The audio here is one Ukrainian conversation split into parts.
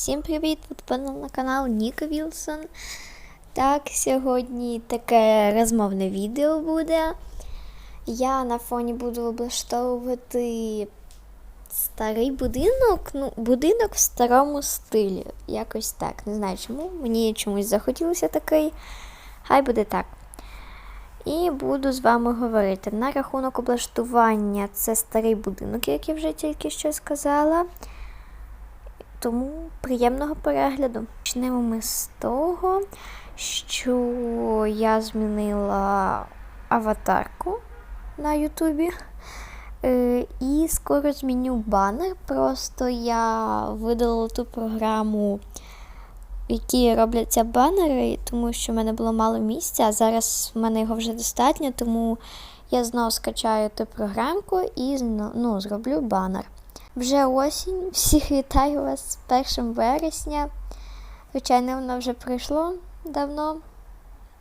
Всім привіт! Ви на канал Ніка Вілсон. Так, сьогодні таке розмовне відео буде. Я на фоні буду облаштовувати старий будинок. Ну, будинок в старому стилі. Якось так. Не знаю чому. Мені чомусь захотілося такий. Хай буде так. І буду з вами говорити. На рахунок облаштування це старий будинок, як я вже тільки що сказала. Тому приємного перегляду. Почнемо ми з того, що я змінила аватарку на Ютубі. Е, І скоро зміню банер. Просто я видалила ту програму, в якій робляться банери, тому що в мене було мало місця, а зараз в мене його вже достатньо, тому я знову скачаю ту програмку і ну, зроблю банер. Вже осінь. Всіх вітаю вас з 1 вересня. Звичайно, воно вже пройшло давно.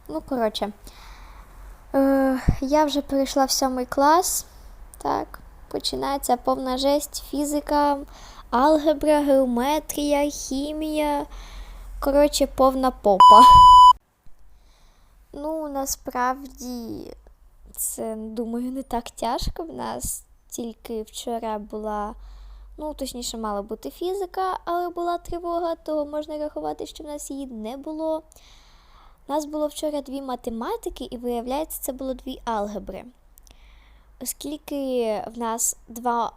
Ну, коротше, е, я вже перейшла в сьомий клас. Так, починається повна жесть, фізика, алгебра, геометрія, хімія. Коротше, повна попа. Ну, насправді, це, думаю, не так тяжко. В нас тільки вчора була, ну, точніше, мала бути фізика, але була тривога, того можна рахувати, що в нас її не було. У нас було вчора дві математики, і виявляється, це було дві алгебри. Оскільки в нас два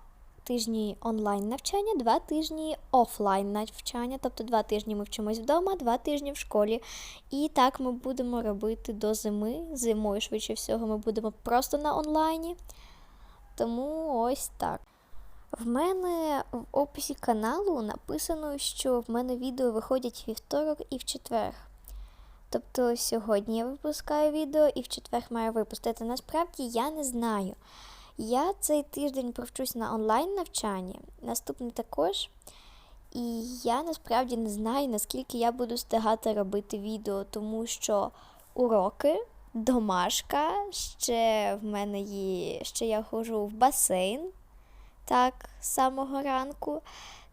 тижні онлайн навчання, два тижні офлайн навчання, тобто два тижні ми вчимось вдома, два тижні в школі. І так ми будемо робити до зими. Зимою, швидше всього, ми будемо просто на онлайні. Тому ось так. В мене в описі каналу написано, що в мене відео виходять вівторок і в четвер. Тобто сьогодні я випускаю відео і в четвер маю випустити. Насправді я не знаю. Я цей тиждень провчусь на онлайн навчанні, наступний також. І я насправді не знаю, наскільки я буду встигати робити відео, тому що уроки, домашка, ще в мене є, ще я ходжу в басейн так, з самого ранку.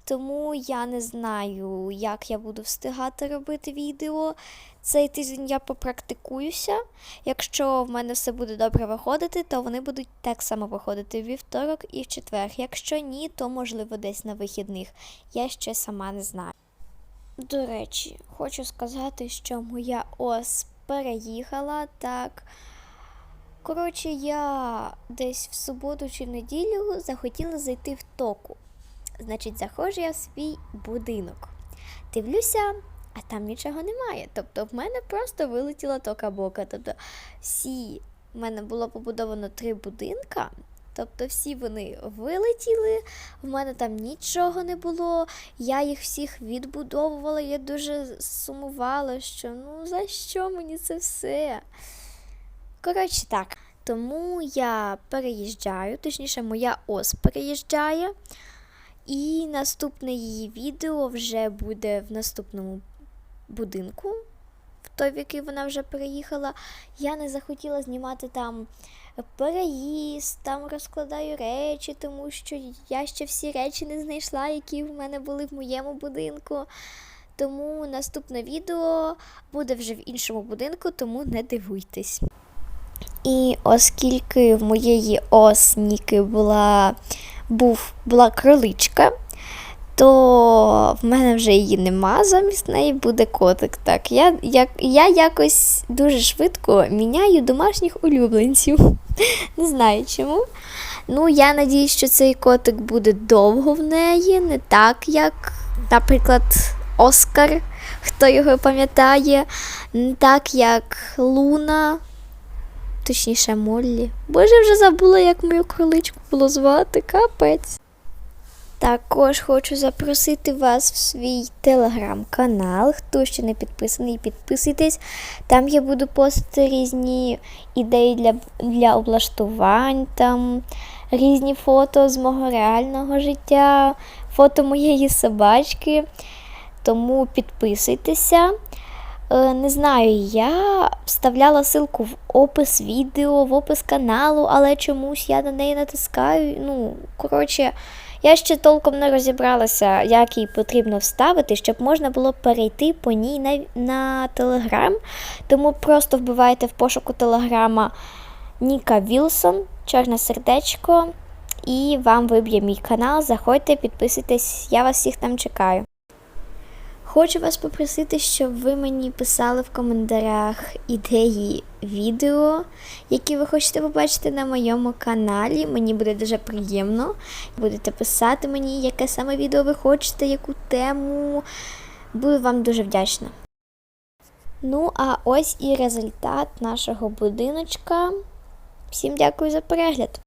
Тому я не знаю, як я буду встигати робити відео. Цей тиждень я попрактикуюся. Якщо в мене все буде добре виходити, то вони будуть так само виходити в вівторок і в четвер. Якщо ні, то можливо десь на вихідних. Я ще сама не знаю. До речі, хочу сказати, що моя ос переїхала так. Коротше, я десь в суботу чи неділю захотіла зайти в току. Значить, заходжу я в свій будинок. Дивлюся, а там нічого немає. Тобто в мене просто вилетіла тока бока. Тобто всі в мене було побудовано три будинка. Тобто всі вони вилетіли, в мене там нічого не було. Я їх всіх відбудовувала. Я дуже сумувала, що ну за що мені це все? Коротше так. Тому я переїжджаю, точніше, моя ос переїжджає. І наступне її відео вже буде в наступному будинку, в той, в який вона вже переїхала. Я не захотіла знімати там переїзд, там розкладаю речі, тому що я ще всі речі не знайшла, які в мене були в моєму будинку. Тому наступне відео буде вже в іншому будинку, тому не дивуйтесь. І оскільки в моєї осніки була, був, була кроличка, то в мене вже її нема, замість неї буде котик. Так, я, як, я якось дуже швидко міняю домашніх улюбленців. Не знаю чому. Ну, я надіюсь, що цей котик буде довго в неї, не так, як, наприклад, Оскар, хто його пам'ятає, не так, як Луна. Точніше, Моллі. Боже, вже забула, як мою кроличку було звати, капець. Також хочу запросити вас в свій телеграм-канал. Хто ще не підписаний, підписуйтесь. Там я буду постити різні ідеї для, для облаштувань, там різні фото з мого реального життя, фото моєї собачки. Тому підписуйтеся. Е, Не знаю, я вставляла ссылку в опис відео, в опис каналу, але чомусь я на неї натискаю. Ну, коротше, Я ще толком не розібралася, як її потрібно вставити, щоб можна було перейти по ній на, на Телеграм. Тому просто вбивайте в пошуку Телеграма Ніка Вілсон, чорне сердечко, і вам виб'є мій канал. Заходьте, підписуйтесь, я вас всіх там чекаю. Хочу вас попросити, щоб ви мені писали в коментарях ідеї відео, які ви хочете побачити на моєму каналі. Мені буде дуже приємно. Будете писати мені, яке саме відео ви хочете, яку тему. Буду вам дуже вдячна. Ну, а ось і результат нашого будиночка. Всім дякую за перегляд!